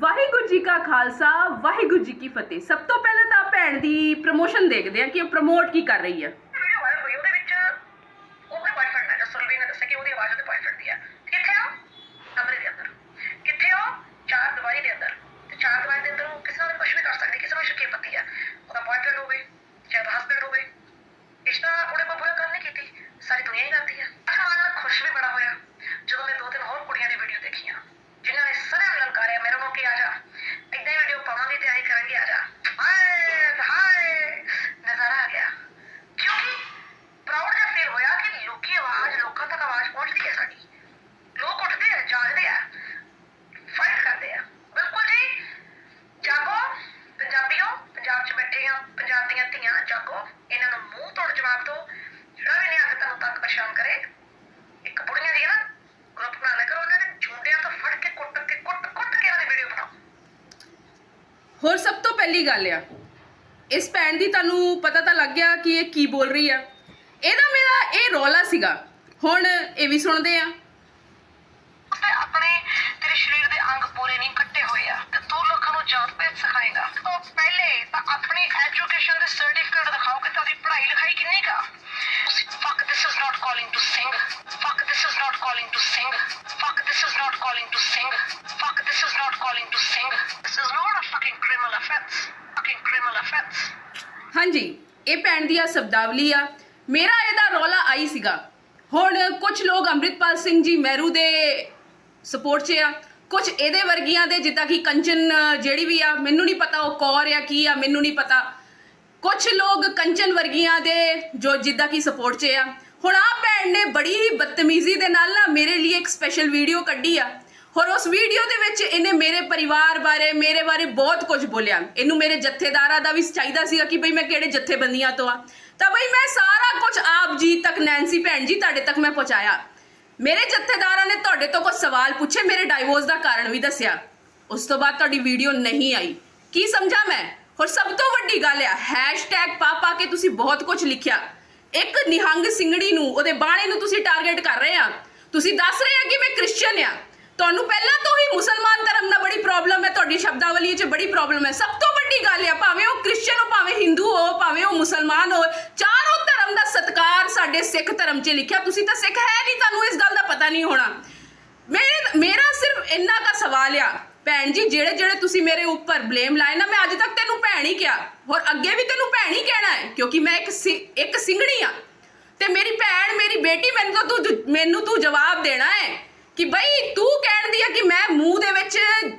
ਵਾਹਿਗੁਰੂ ਜੀ ਕਾ ਖਾਲਸਾ, ਵਾਹਿਗੁਰੂ ਜੀ ਕੀ ਫਤਿਹ। ਸਭ ਤੋਂ ਪਹਿਲਾਂ ਤਾਂ ਭੈਣ ਦੀ ਪ੍ਰਮੋਸ਼ਨ ਦੇਖਦੇ ਆ ਕਿ ਉਹ ਪ੍ਰਮੋਟ ਕੀ ਕਰ ਰਹੀ ਹੈ। ਉਹਦੇ ਵਿੱਚ ਉਹਦੇ ਬॉयਫ੍ਰੈਂਡ ਹੈ ਜੋ ਸੁਰਵੀਰ ਨੇ ਦੱਸਿਆ ਕਿ ਉਹਦੀ ਆਵਾਜ਼ ਉਹਦੇ ਬॉयਫ੍ਰੈਂਡ ਦੀ ਹੈ ਹੋਰ ਸਭ ਤੋਂ ਪਹਿਲੀ ਗੱਲ ਆ, ਇਸ ਭੈਣ ਦੀ ਤੁਹਾਨੂੰ ਪਤਾ ਤਾਂ ਲੱਗ ਗਿਆ ਕਿ ਇਹ ਕੀ ਬੋਲ ਰਹੀ ਆ। ਇਹਦਾ ਮੇਰਾ ਇਹ ਰੌਲਾ ਸੀਗਾ। ਹੁਣ ਇਹ ਵੀ ਸੁਣਦੇ ਆ। ਆਪਣੇ ਤੇਰੇ ਸਰੀਰ ਦੇ ਅੰਗ ਪੂਰੇ ਨਹੀਂ ਕੱਟੇ ਹੋਏ ਆ ਤੇ ਤੂੰ ਲੋਕਾਂ ਨੂੰ ਜਾਤ ਭੇਦ ਸਿਖਾਏਗਾ। ਤੋਂ ਪਹਿਲੇ ਤਾਂ ਆਪਣੀ ਐਜੂਕੇਸ਼ਨ ਦੇ ਸਰਟੀਫਿਕੇਟ ਦਿਖਾਓ ਕਿ ਤੁਹਾਡੀ ਪੜ੍ਹਾਈ ਲਿਖਾਈ ਕਿੰਨੀ ਕਾ fuck this is not calling to sing fuck this is not calling to sing fuck this is not calling to sing fuck this is not calling to ਹਾਂਜੀ, ਇਹ ਭੈਣ ਦੀ ਆ ਸ਼ਬਦਾਵਲੀ ਆ। ਮੇਰਾ ਇਹਦਾ ਰੌਲਾ ਆਈ ਸੀਗਾ। ਹੁਣ ਕੁਝ ਲੋਕ ਅੰਮ੍ਰਿਤਪਾਲ ਸਿੰਘ ਜੀ ਮਹਿਰੂ ਦੇ ਸਪੋਰਟ 'ਚ ਆ। ਕੁਝ ਇਹਦੇ ਵਰਗੀਆਂ ਦੇ, ਜਿੱਦਾਂ ਕਿ ਕੰਚਨ ਜਿਹੜੀ ਵੀ ਆ, ਮੈਨੂੰ ਨਹੀਂ ਪਤਾ ਉਹ ਕੌਰ ਆ, ਕੀ ਆ, ਮੈਨੂੰ ਨਹੀਂ ਪਤਾ। ਕੁਝ ਲੋਕ ਕੰਚਨ ਵਰਗੀਆਂ ਦੇ, ਜੋ ਜਿੱਦਾਂ ਕਿ ਸਪੋਰਟ 'ਚ ਆ। ਹੁਣ ਆ ਭੈਣ ਨੇ ਬੜੀ ਹੀ ਬਦਤਮੀਜ਼ੀ ਦੇ ਨਾਲ ਨਾ ਮੇਰੇ ਲਈ ਇੱਕ ਸਪੈਸ਼ਲ ਵੀਡੀਓ ਕੱਢੀ ਆ। ਹੋਰ ਉਸ ਵੀਡੀਓ ਦੇ ਵਿੱਚ ਇਹਨੇ ਮੇਰੇ ਪਰਿਵਾਰ ਬਾਰੇ, ਮੇਰੇ ਬਾਰੇ ਬਹੁਤ ਕੁਝ ਬੋਲਿਆ। ਇਹਨੂੰ ਮੇਰੇ ਜੱਥੇਦਾਰਾਂ ਦਾ ਵੀ ਚਾਹੀਦਾ ਸੀਗਾ ਕਿ ਭਈ ਮੈਂ ਕਿਹੜੇ ਜੱਥੇਬੰਦੀਆਂ ਤੋਂ ਆ। ਤਾਂ ਬਈ ਮੈਂ ਸਾਰਾ ਕੁਝ ਆਪ ਜੀ ਤੱਕ, ਨੈਂਸੀ ਭੈਣ ਜੀ, ਤੁਹਾਡੇ ਤੱਕ ਮੈਂ ਪਹੁੰਚਾਇਆ। ਮੇਰੇ ਜੱਥੇਦਾਰਾਂ ਨੇ ਤੁਹਾਡੇ ਤੋਂ ਕੁਝ ਸਵਾਲ ਪੁੱਛੇ, ਮੇਰੇ ਡਾਈਵੋਰਸ ਦਾ ਕਾਰਨ ਵੀ ਦੱਸਿਆ। ਉਸ ਤੋਂ ਬਾਅਦ ਤੁਹਾਡੀ ਵੀਡੀਓ ਨਹੀਂ ਆਈ। ਕੀ ਸਮਝਾ ਮੈਂ? ਹੋਰ ਸਭ ਤੋਂ ਵੱਡੀ ਗੱਲ ਆ ਹੈਸ਼ਟੈਗ ਪਾ ਪਾ ਕੇ ਤੁਸੀਂ ਬਹੁਤ ਕੁਝ ਲਿਖਿਆ। ਇੱਕ ਨਿਹੰਗ ਸਿੰਘੜੀ ਨੂੰ, ਉਹਦੇ ਬਾਣੇ ਨੂੰ ਤੁਸੀਂ ਟਾਰਗੇਟ ਕਰ ਰਹੇ ਆ। ਤੁਸੀਂ ਦੱਸ ਰਹੇ ਆ ਕਿ ਮੈਂ ਕ੍ਰਿਸਚੀਅਨ ਆ। ਤੁਹਾਨੂੰ ਪਹਿਲਾਂ ਤੋਂ ਹੀ ਮੁਸਲਮਾਨ ਧਰਮ ਨਾਲ ਬੜੀ ਪ੍ਰੋਬਲਮ ਹੈ, ਤੁਹਾਡੀ ਸ਼ਬਦਾਵਲੀ 'ਚ ਬੜੀ ਪ੍ਰੋਬਲਮ ਹੈ। ਸਭ ਤੋਂ ਵੱਡੀ ਗੱਲ ਹੈ, ਭਾਵੇਂ ਉਹ ਕ੍ਰਿਸਚੀਅਨ ਹੋ, ਭਾਵੇਂ ਹਿੰਦੂ ਹੋ, ਭਾਵੇਂ ਉਹ ਮੁਸਲਮਾਨ ਹੋ, ਚਾਰੋਂ ਧਰਮ ਦਾ ਸਤਕਾਰ ਸਾਡੇ ਸਿੱਖ ਧਰਮ 'ਚ ਲਿਖਿਆ। ਤੁਸੀਂ ਤਾਂ ਸਿੱਖ ਹੈ ਨਹੀਂ, ਤੁਹਾਨੂੰ ਇਸ ਗੱਲ ਦਾ ਪਤਾ ਨਹੀਂ ਹੋਣਾ। ਮੇਰੇ ਮੇਰਾ ਸਿਰਫ ਇੰਨਾ ਦਾ ਸਵਾਲ ਆ, ਭੈਣ ਜੀ, ਜਿਹੜੇ ਜਿਹੜੇ ਤੁਸੀਂ ਮੇਰੇ ਉੱਪਰ ਬਲੇਮ ਲਾਏ ਨਾ, ਮੈਂ ਅੱਜ ਤੱਕ ਤੈਨੂੰ ਭੈਣ ਹੀ ਕਿਹਾ। ਹੋਰ ਅੱਗੇ ਵੀ ਤੈਨੂੰ ਭੈਣ ਹੀ ਕਹਿਣਾ ਹੈ, ਕਿਉਂਕਿ ਮੈਂ ਇੱਕ ਸਿ- ਇੱਕ ਸਿੰਘਣੀ ਆ। ਤੇ ਮੇਰੀ ਭੈਣ, ਮੇਰੀ ਬੇਟੀ ਮੈਨੂੰ ਤਾਂ ਤੂੰ ਜ- ਮੈਨੂੰ ਤੂੰ ਜਵਾਬ ਦੇਣਾ ਹੈ। ਕਿ ਬਈ ਤੂੰ ਕਹਿਣ ਦੀ ਆ ਕਿ ਮੈਂ ਮੂੰਹ ਦੇ ਵਿੱਚ